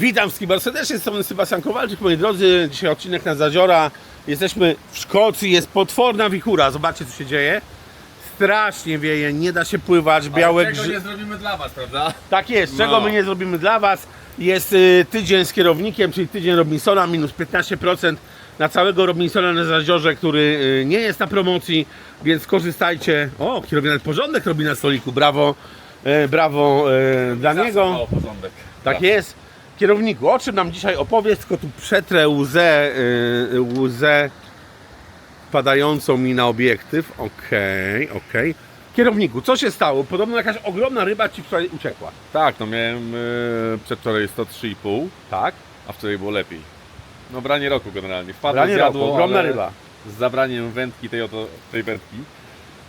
Witam wszystkich bardzo serdecznie, z strony Sebastian Kowalczyk, moi drodzy. Dzisiaj odcinek na Zadziora. Jesteśmy w Szkocji, jest potworna wichura. Zobaczcie, co się dzieje. Strasznie wieje, nie da się pływać, białe Czego nie zrobimy dla was, prawda? Tak jest, czego No. my nie zrobimy dla Was. Jest y, tydzień z kierownikiem, czyli tydzień Robinsona, minus 15% na całego Robinsona na Zadziorze, który y, nie jest na promocji, więc korzystajcie. O, kierownik nawet porządek robi na stoliku, brawo, e, brawo e, dla niego. Porządek. Tak jest. Kierowniku, o czym nam dzisiaj opowiedz, tylko tu przetrę łzę, y, łzę padającą mi na obiektyw. Okej, okej. Kierowniku, co się stało? Podobno jakaś ogromna ryba ci wczoraj uciekła. Tak, no miałem e, przedwczoraj 103,5, Tak? a wczoraj było lepiej. No branie roku generalnie. Wpadło, Branie zjadło, roku, ogromna ryba. Z zabraniem wędki tej oto, tej wędki.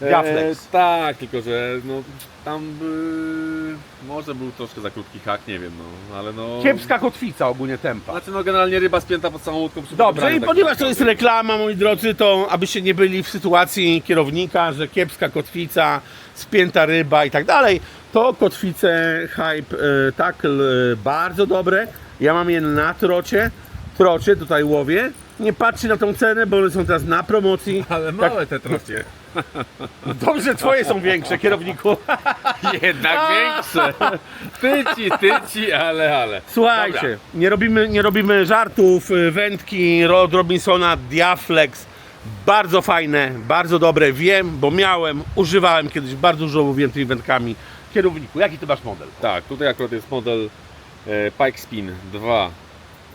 Diaflex. tak, tylko że no tam by, może był troszkę za krótki hak, nie wiem, no, ale no... Kiepska kotwica ogólnie tempa. Znaczy no generalnie ryba spięta pod samą łódką przy Dobrze, i tak ponieważ to jest reklama, moi drodzy, to abyście nie byli w sytuacji kierownika, że kiepska kotwica, spięta ryba i tak dalej, to kotwice Hype e, Tackle e, bardzo dobre. Ja mam je na trocie, trocie tutaj łowię. Nie patrzcie na tą cenę, bo one są teraz na promocji. Ale małe te trocie. Dobrze, twoje są większe, kierowniku. Jednak większe. Tyci, tyci, ale, ale. Słuchajcie, Dobra. nie robimy, nie robimy żartów. y, Wędki Rod Robinsona Diaflex. Bardzo fajne, bardzo dobre. Wiem, bo miałem, używałem kiedyś, bardzo dużo łowiłem tymi wędkami. Kierowniku, jaki ty masz model? Tak, tutaj akurat jest model e, Pike Spin 2,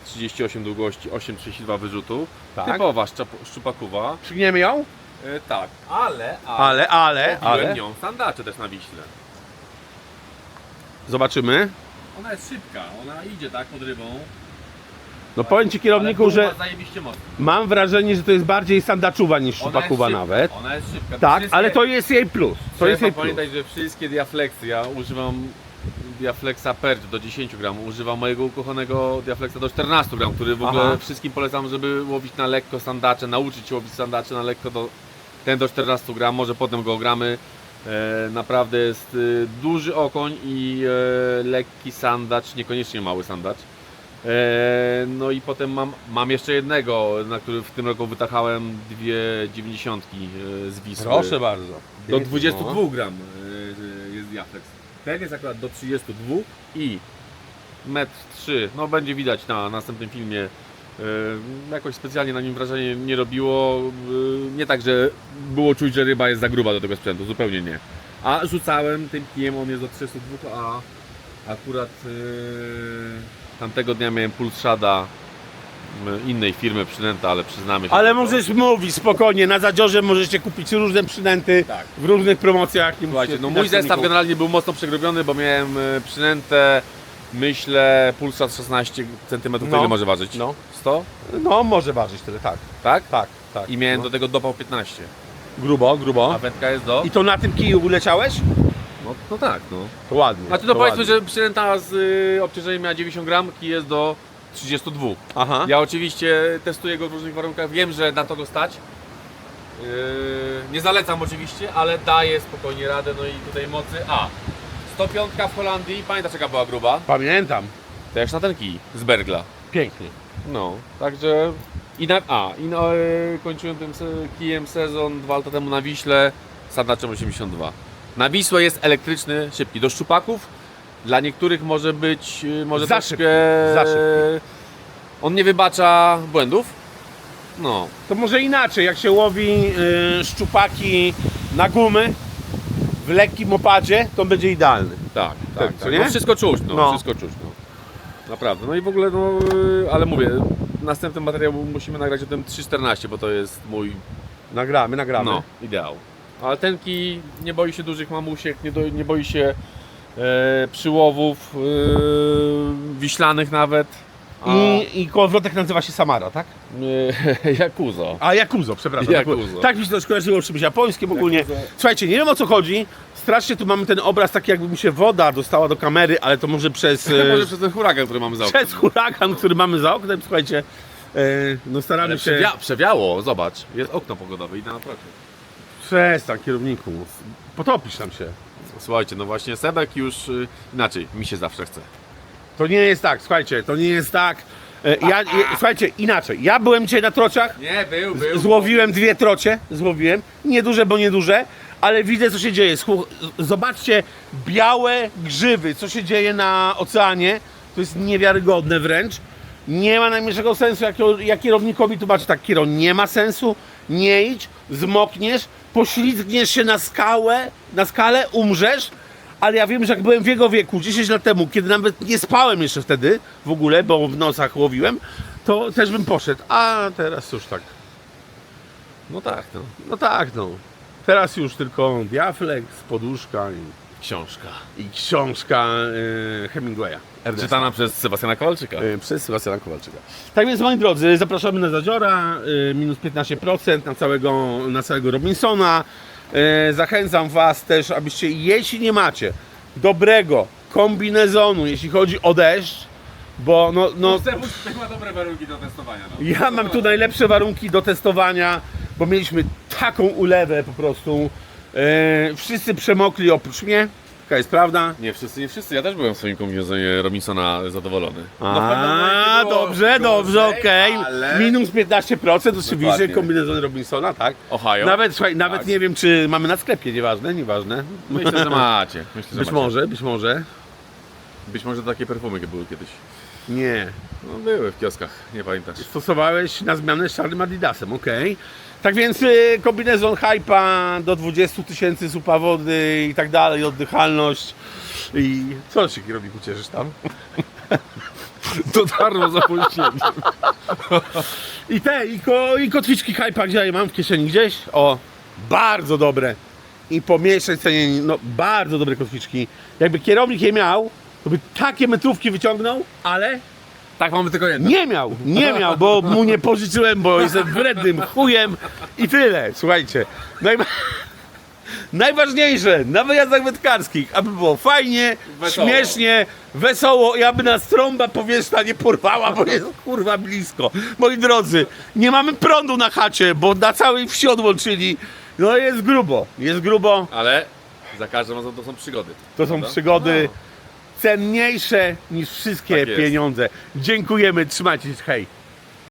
38 długości, 8,32 wyrzutu. Tak. Typowa szczupakowa. Przygniemy ją? E, tak, ale, Ale, ale, ale. ale. nią sandacze też na Wiśle. Zobaczymy. Ona jest szybka, ona idzie tak pod rybą. No powiem ci kierowniku, ale że pływa zajebiście mocno. mam wrażenie, że to jest bardziej sandaczuwa niż Ona jest szybka, nawet. Ona jest szybka. Tak, Wszystkie- ale to jest jej plus. To Trzeba jest jej plus. pamiętać, że wszystkie diafleksy, ja używam Diaflexa Perch do 10 gram, używam mojego ukochanego Diaflexa do 14 gram, który w ogóle Aha. wszystkim polecam, żeby łowić na lekko sandacze, nauczyć się łowić sandacze na lekko, do, ten do 14 gram, może potem go gramy. E, naprawdę jest e, duży okoń i e, lekki sandacz, niekoniecznie mały sandacz. No i potem mam, mam jeszcze jednego, na który w tym roku wytachałem dwie dziewięćdziesiątki z Wisły. Proszę bardzo. Do 22 gram jest diaflex. Ten jest akurat do 32 i metr 3. No będzie widać na następnym filmie. Y, Jakoś specjalnie na nim wrażenie nie robiło. Y, Nie tak, że było czuć, że ryba jest za gruba do tego sprzętu, zupełnie nie. A rzucałem tym kijem, on jest do 32, a akurat y, tamtego dnia miałem Pulsada y, innej firmy przynęta, ale przyznamy się. Ale że to- możesz mówić spokojnie, na zadziorze możecie kupić różne przynęty Tak. w różnych promocjach. Słuchajcie, no mój zestaw generalnie był mocno przegrobiony, bo miałem przynętę, myślę, Pulsar 16 cm, No. ile może ważyć? No. 100? No, może ważyć tyle, tak. Tak? Tak, tak. I miałem no. do tego dopał 15. Grubo, grubo. A wędka jest do? I to na tym kiju uleciałeś? No, no tak, no. To ładnie. Znaczy no to powiedzmy, ładnie. że przynęta z y, obciążeniem miała 90 gram, kij jest do 32. Aha. Ja oczywiście testuję go w różnych warunkach, wiem, że na to go stać. Yy, nie zalecam oczywiście, ale daje spokojnie radę, no i tutaj mocy A. 105 w Holandii, pamiętasz jaka była gruba? Pamiętam. Też na ten kij z Bergla. Pięknie. No, także i na, a, i no, e, kończyłem tym se, kijem sezon dwa lata temu na Wiśle, sandaczem 82. Na Wisłę jest elektryczny, szybki. Do szczupaków dla niektórych może być, e, może Za troszkę, szybki, za szybki. on nie wybacza błędów. No, To może inaczej, jak się łowi y, szczupaki na gumy w lekkim opadzie, to będzie idealny. tak, tak, co tak. nie? No, wszystko czuć, no, No. wszystko czuć, no. Naprawdę, no i w ogóle, no, e, ale mówię, następny materiał musimy nagrać o tym 3.14, bo to jest mój Nagramy, nagramy. No, ideał. Ale ten kij nie boi się dużych mamusiek, nie, do, nie boi się e, przyłowów e, wiślanych nawet. A, I, I kołowrotek nazywa się Samara, tak? e, Jakuzo. A Jakuzo, przepraszam. Jakuzo. Tak mi się to skojarzyło z czymś japońskim ogólnie. Jakuzo. Słuchajcie, nie wiem o co chodzi. Strasznie tu mamy ten obraz tak jakby mi się woda dostała do kamery, ale to może przez, e, Może przez ten huragan, który mamy za oknem. przez huragan, który mamy za oknem. Słuchajcie, e, no staramy Ale się... przewia przewiało, zobacz. Jest okno pogodowe i na procie. Przestań kierowniku, potopisz nam się. Słuchajcie, no właśnie Sebek już y, inaczej, mi się zawsze chce. To nie jest tak, słuchajcie, to nie jest tak. E, Ja, ja, słuchajcie, inaczej. Ja byłem dzisiaj na troczach, Nie, był, był. złowiłem dwie trocie, złowiłem. Nieduże, bo nieduże, ale widzę, co się dzieje. Słuch- Zobaczcie białe grzywy, co się dzieje na oceanie. To jest niewiarygodne wręcz. Nie ma najmniejszego sensu, jak, jak kierownikowi tłumaczy tak, kierow, nie ma sensu, nie idź, zmokniesz, poślizgniesz się na skałę, na skalę, umrzesz, ale ja wiem, że jak byłem w jego wieku, 10 lat temu, kiedy nawet nie spałem jeszcze wtedy w ogóle, bo w nosach łowiłem, to też bym poszedł, a teraz już tak. No tak, no. No tak, no. Teraz już tylko diaflex, poduszka i, Książka. i książka e, Hemingwaya. Ernesta. Czytana przez Sebastiana Kowalczyka. E, przez Sebastiana Kowalczyka. Tak więc moi drodzy, zapraszamy na Zadziora, e, minus 15% na całego, na całego Robinsona. E, Zachęcam Was też, abyście, jeśli nie macie dobrego kombinezonu, jeśli chodzi o deszcz, bo no, no, no. ma dobre warunki do testowania. No. ja mam tu najlepsze warunki do testowania, bo mieliśmy taką ulewę po prostu. E, wszyscy przemokli oprócz mnie, taka jest prawda. Nie wszyscy, nie wszyscy. Ja też byłem w swoim kombinezonie Robinsona zadowolony. No, A, było dobrze, dobrze, okej. ale- Minus 15% oczywiście Dokładnie. kombinezon Robinsona, tak. Ohio. Nawet, słuchaj, nawet Tak. nie wiem, czy mamy na sklepie, nieważne, nieważne. Myślę, że macie. Myślę, że Być macie. może, być może. Być może takie perfumy były kiedyś. Nie. No były w kioskach, nie pamiętasz. Stosowałeś na zmianę z czarnym adidasem, okej. Tak więc y, kombinezon hypa do 20 tysięcy supa wody i tak dalej, oddychalność. I co się kierowniku cieszysz tam? Dotarło zapolśnienie. I te, i, ko, i kotwiczki hypa, gdzie ja je mam w kieszeni gdzieś? O, bardzo dobre. I po mniejszej cenie, no bardzo dobre kotwiczki. Jakby kierownik je miał, to by takie metrówki wyciągnął, ale Tak, mamy tylko jedno. nie miał, nie miał, bo mu nie pożyczyłem, bo jestem wrednym chujem i tyle. Słuchajcie, najwa... najważniejsze na wyjazdach wędkarskich, aby było fajnie, Wesoło. śmiesznie, wesoło i aby nas trąba powietrzna nie porwała, bo jest kurwa blisko. Moi drodzy, nie mamy prądu na chacie, bo na całej wsi odłączyli. No jest grubo, jest grubo, Ale za każdym razem to są przygody. to są Prawda? przygody cenniejsze niż wszystkie Tak pieniądze. Dziękujemy, trzymajcie się, hej.